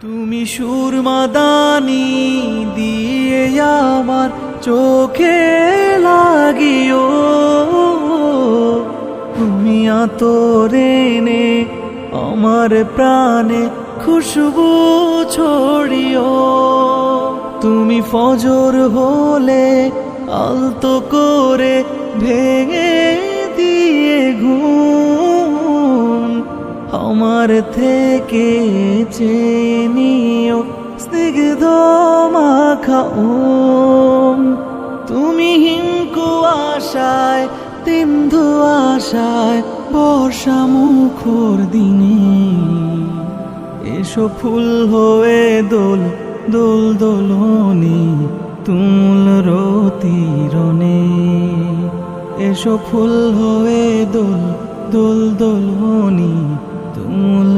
তুমি সুরমাদানি দিয়ে আমার চোখে লাগিও। তুমি আতরে নে আমার প্রাণে খুশবু ছড়িও। তুমি ফজর হলে আলতো করে ভেঙে আমার থেকে চেনিও স্নিগ্ধ মাখা ওম তুমি হিমকু আশায়, তিন্ধু আশায় বর্ষা মুখর দিনে। এসো ফুল হয়ে দোল দোল দোলনি, তুমুল রতিরনে এসো ফুল হয়ে দোল দোল দোলনি তুমুল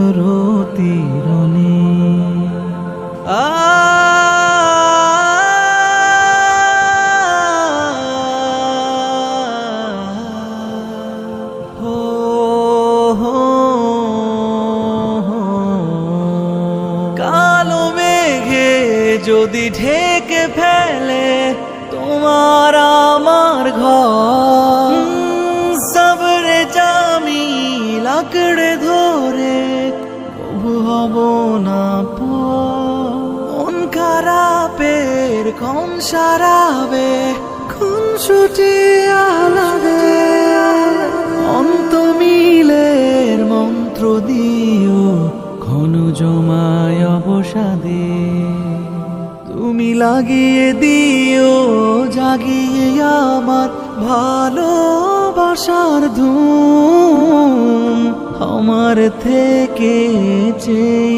মেঘে যদি ঢেকে ফেলে তোমার আমার ঘর সবরে জামি লাকড়ে ধরে হব না পন খারাপের কোন সারাবে কোন ছুটি আলাদে। অন্ত মিলের মন্ত্র দিও, ঘন জমায় অবসাদে। তুমি লাগিয়ে দিও, জাগিয়ে আমার ভালোবাসার ধুম থেকে চেয়ে